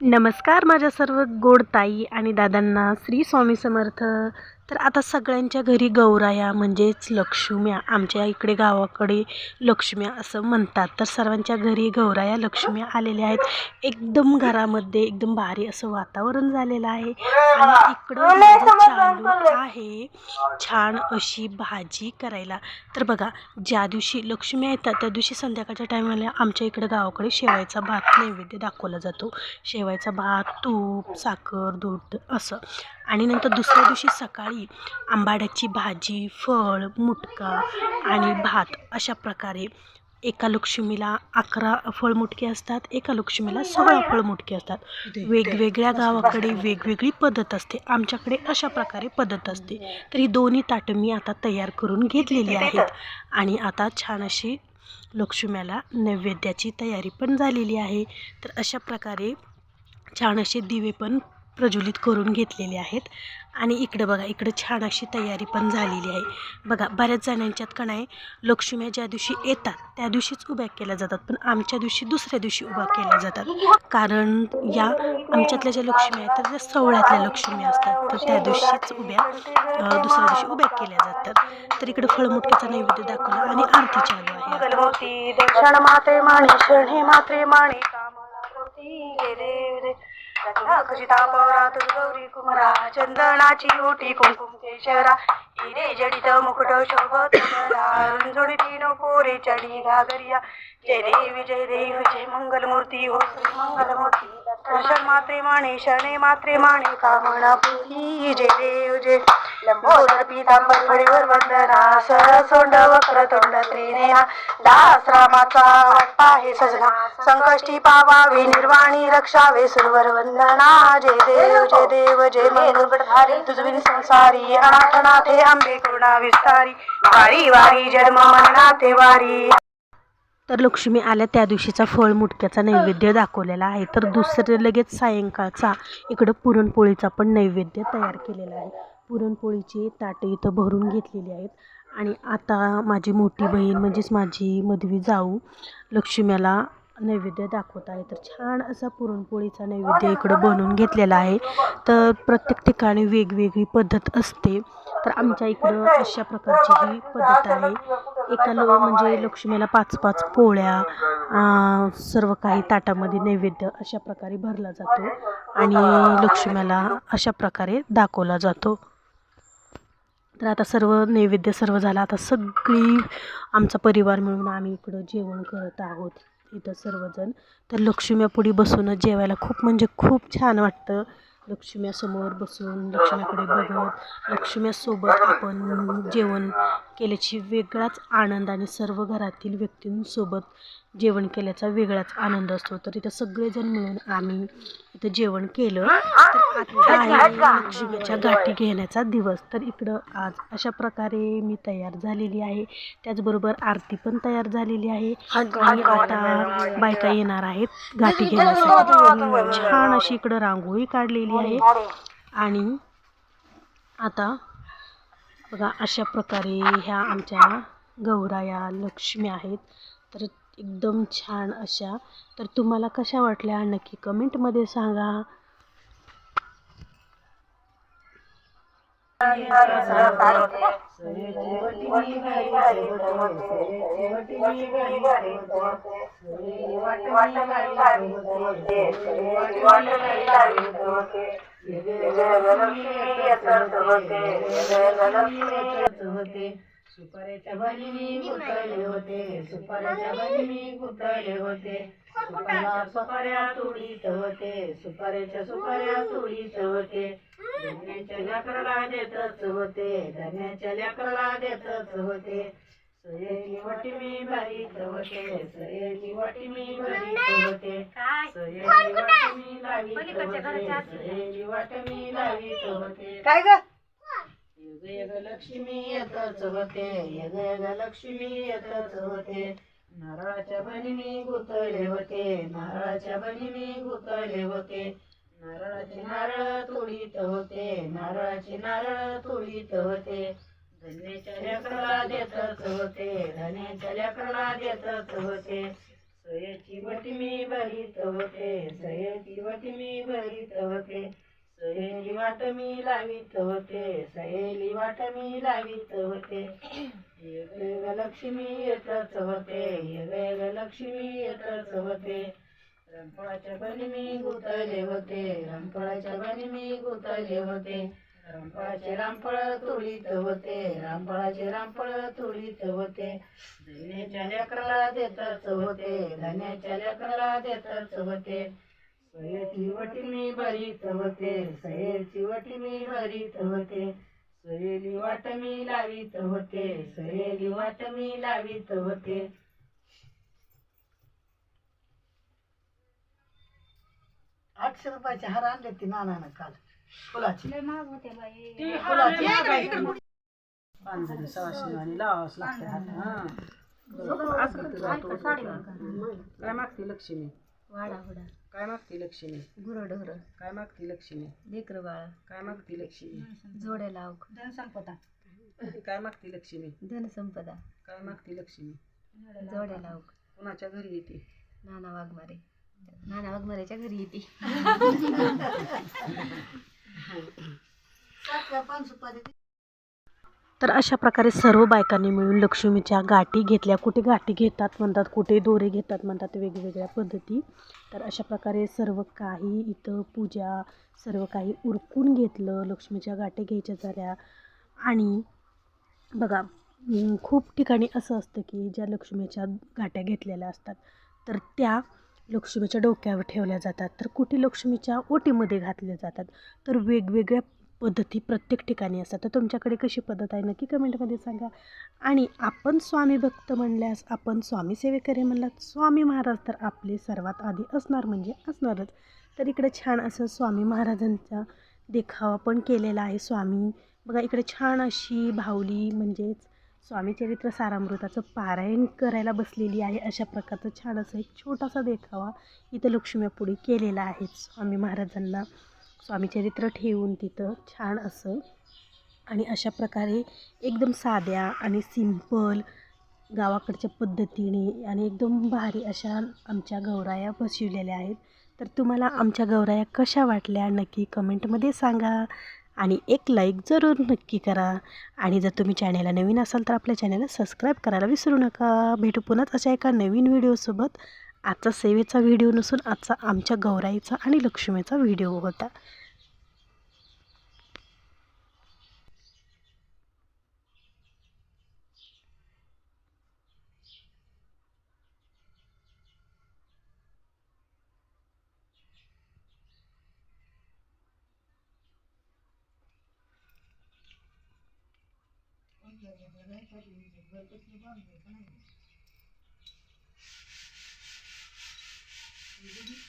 नमस्कार माझ्या सर्व गोड ताई आणि दादांना श्री स्वामी समर्थ. तर आता सगळ्यांच्या घरी गौराया म्हणजेच लक्ष्म्या आमच्या इकडे गावाकडे लक्ष्म्या असं म्हणतात. तर सर्वांच्या घरी गौराया लक्ष्म्या आलेल्या आहेत. एकदम घरामध्ये एकदम भारी असं वातावरण झालेलं आहे. आणि इकडं माझं चालू आहे. छान अशी भाजी करायला. तर बघा ज्या दिवशी लक्ष्मी येतात त्या दिवशी संध्याकाळच्या टायमाला आमच्या इकडं गावाकडे शेवायचा भात नैवेद्य दाखवला जातो. शेवायचा भात तूप साखर दूध असं. आणि नंतर दुसऱ्या दिवशी सकाळी आंबाड्याची भाजी फळ मुटका आणि भात अशा प्रकारे एका लक्ष्मीला अकरा फळमुटके असतात एका लक्ष्मीला सोळा फळमुटके असतात. वेगवेगळ्या गावाकडे वेगवेगळी पद्धत असते. आमच्याकडे अशा प्रकारे पद्धत असते. तर ही दोन्ही ताटं मी आता तयार करून घेतलेली आहेत. आणि आता छान अशी लक्ष्म्याला नैवेद्याची तयारी पण झालेली आहे. तर अशा प्रकारे छान असे दिवे पण प्रज्वलित करून घेतलेले आहेत. आणि इकडं बघा इकडं छान अशी तयारी पण झालेली आहे. बघा बऱ्याच जणांच्यात का नाही लक्ष्म्या ज्या दिवशी येतात त्या दिवशीच उभ्या केल्या जातात पण आमच्या दिवशी दुसऱ्या दिवशी उभ्या केल्या जातात. कारण या आमच्यातल्या ज्या लक्ष्मी आहेत तर त्या सवळ्यातल्या लक्ष्मी असतात तर त्या दिवशीच उभ्या दुसऱ्या दिवशी उभ्या केल्या जातात. तर इकडं फळमुटकीचा नैवेद्य दाखवला आणि आरती चालू आहे. खचिता पवरा तुझ गौरी कुमरा चंदनाची ओटी कुंकुम केशरा. हिरे जडित मुकुट शोभत गोरे चढी घागरिया. जय देवी जय देवी जय मंगलमूर्ती. हो श्री मंगलमूर्ती. दर्शन मात्रे माणे शरणे मात्रे माणे कामना पुरी जय देव जय. लंबोदर पितांबर फळीवर वंदना. सरसोंड वक्र तोंड त्रिनेहा. दास रामाचा वाटपा हे सजना. संकष्टी पावावे निर्वाणी रक्षावे सुरवर वंदना. जय देव जय देव जय मंगलधारी तुझविन संसारी अनाथनाथे आंबे करुणा विस्तारी. वारी वारी जन्म मननाथे वारी तर लक्ष्मी आल्या त्या दिवशीचा फळ मुटक्याचा नैवेद्य दाखवलेला आहे. तर दुसरे लगेच सायंकाळचा इकडं पुरणपोळीचा पण नैवेद्य तयार केलेला आहे. पुरणपोळीची ताटं इथं भरून घेतलेली आहेत. आणि आता माझी मोठी बहीण म्हणजेच माझी मधवी जाऊ लक्ष्म्याला नैवेद्य दाखवत आहे. तर छान असा पुरणपोळीचा नैवेद्य इकडं बनवून घेतलेला आहे. तर प्रत्येक ठिकाणी वेगवेगळी पद्धत असते. तर आमच्या इकडं अशा प्रकारची ही पद्धत आहे. एका लो म्हणजे लक्ष्मीला पाच पाच पोळ्या सर्व काही ताटामध्ये नैवेद्य अशा प्रकारे भरला जातो आणि लक्ष्म्याला अशा प्रकारे दाखवला जातो. तर आता सर्व नैवेद्य सर्व झालं. आता सगळी आमचा परिवार मिळून आम्ही इकडं जेवण करत आहोत इथं सर्वजण. तर लक्ष्म्यापुढे बसूनच जेवायला खूप म्हणजे खूप छान वाटतं. लक्ष्म्यासमोर बसून लक्ष्म्याकडे बघत लक्ष्म्यासोबत आपण जेवण केल्याची वेगळाच आनंद आणि सर्व घरातील व्यक्तींसोबत जेवण केल्याचा वेगळाच आनंद असतो. तर इथं सगळेजण मिळून आम्ही इथं जेवण केलं. तर आता आहे लक्ष्मीच्या गाठी घेण्याचा दिवस. तर इकडं आज अशा प्रकारे मी तयार झालेली आहे. त्याचबरोबर आरती पण तयार झालेली आहे. आणि आता बायका येणार आहेत गाठी घेण्यासाठी. छान अशी इकडं रांगोळी काढलेली आहे. आणि आता बघा अशा प्रकारे ह्या आमच्या गौराया लक्ष्मी आहेत. तर एकदम छान अशा. तर तुम्हाला कशा वाटल्या नक्की कमेंटमध्ये सांगा. होते सुपाऱ्याच्या मी गुतळले होते सुपाऱ्याच्या मी गुतळले होते सुपाऱ्या सुपाऱ्या तुडीत होते सुपाऱ्याच्या सुपाऱ्या तुडीत होते धन्याच्या लेकराला देतच होते धन्याच्या लेकराला देतच होते सयेची वाटी मी भरीत होते सयेची वाटी मी भरीत होते सयेची वाटी मी लावीत होते सयेची वाटी मी लावीत होते काय ग? युग युग लक्ष्मी येतच होते युग युग लक्ष्मी येतच होते. नारळाच्या बहिणी गुतळले होते नारळाच्या बहिणी गुतळले होते. नारळाचे नारळ तोडीत होते नारळाचे नारळ तोडीत होते. धन्याच्या लेकराला देतच होते धन्याच्या लेकराला देतच होते. सयेची वटी मी भरीत होते सयेची वटी मी भरीत होते. सहेली वाट मी लावीत होते सहेली वाट मी लावीत होते. ये लक्ष्मी येतच होते ये ग लक्ष्मी येतच होते. रंपळाच्या बनी मी गुतले होते रंपळाच्या बनी मी गुतले होते. रामफळाचे रामफळ तुळीत होते रामफळाचे रामफळ तुळीत होते. धन्याच्या लेकराला देतच होते धन्याच्या लेकराला देतच होते. सयेची वटी मी भरीत होते सयेची वटी मी भरीत होते. सहेली वाट मी लावीत होते सहेली वाट मी लावीत होते. आठशे रुपयाचे हार आणले ती नानानं काल. फुलाची ती फुलाची पांढरी सवाशे आणि लावावंच लागते हात हा. असं तुझा तो काय मागते लक्ष्मी? वाडा काय मागते लक्ष्मी? गुरढोर काय मागते लक्ष्मी? लेकर बाळा. काय मागते लक्ष्मी? जोड्या लावक काय मागते लक्ष्मी? धनसंपदा. काय मागते लक्ष्मी? जोड्या लावक कुणाच्या घरी येते? नाना वाघमारे. नाना वाघमारेच्या घरी येते. तर अशा प्रकारे सर्व बायकांनी मिळून लक्ष्मीच्या गाठी घेतल्या. कुठे गाठी घेतात म्हणतात कुठे दोरे घेतात म्हणतात वेगवेगळ्या पद्धती. तर अशा प्रकारे सर्व काही इथं पूजा सर्व काही उरकून घेतलं लक्ष्मीच्या गाठी घ्यायच्या झाल्या. आणि बघा खूप ठिकाणी असं असतं की ज्या लक्ष्मीच्या गाठ्या घेतलेल्या असतात तर त्या लक्ष्मीच्या डोक्यावर ठेवल्या जातात. तर कुठे लक्ष्मीच्या ओटीमध्ये घातल्या जातात? तर वेगवेगळ्या पद्धती प्रत्येक ठिकाणी असतात. तर तुमच्याकडे कशी पद्धत आहे? नक्की कमेंटमध्ये सांगा. आणि आपण स्वामी भक्त म्हणल्यास आपण स्वामी सेवेकरी म्हणलात. स्वामी महाराज तर आपले सर्वात आधी असणार म्हणजे असणारच. तर इकडे छान असं स्वामी महाराजांचा देखावा पण केलेला आहे. स्वामी बघा इकडे छान अशी भावली म्हणजेच स्वामी चरित्र सारामृताचं पारायण करायला बसलेली आहे. अशा प्रकारचं छान असं एक छोटासा देखावा इथं लक्ष्मीपुढे केलेला आहे. स्वामी महाराजांना स्वामी चरित्र ठेवून तिथं छान असं आणि अशा प्रकारे एकदम साध्या आणि सिंपल गावाकडच्या पद्धतीने आणि एकदम भारी अशा आमच्या गौराया बसविलेल्या आहेत. तर तुम्हाला आमच्या गौराया कशा वाटल्या नक्की कमेंटमध्ये सांगा. आणि एक लाईक जरूर नक्की करा. आणि जर तुम्ही चॅनेलला नवीन असाल तर आपल्या चॅनेलला सबस्क्राईब करायला विसरू नका. भेटू पुन्हाच अशा एका नवीन व्हिडिओसोबत आजचा सेवेचा व्हिडिओ नसून आजचा आमच्या गौराईचा आणि लक्ष्मीचा व्हिडिओ होता. Thank you.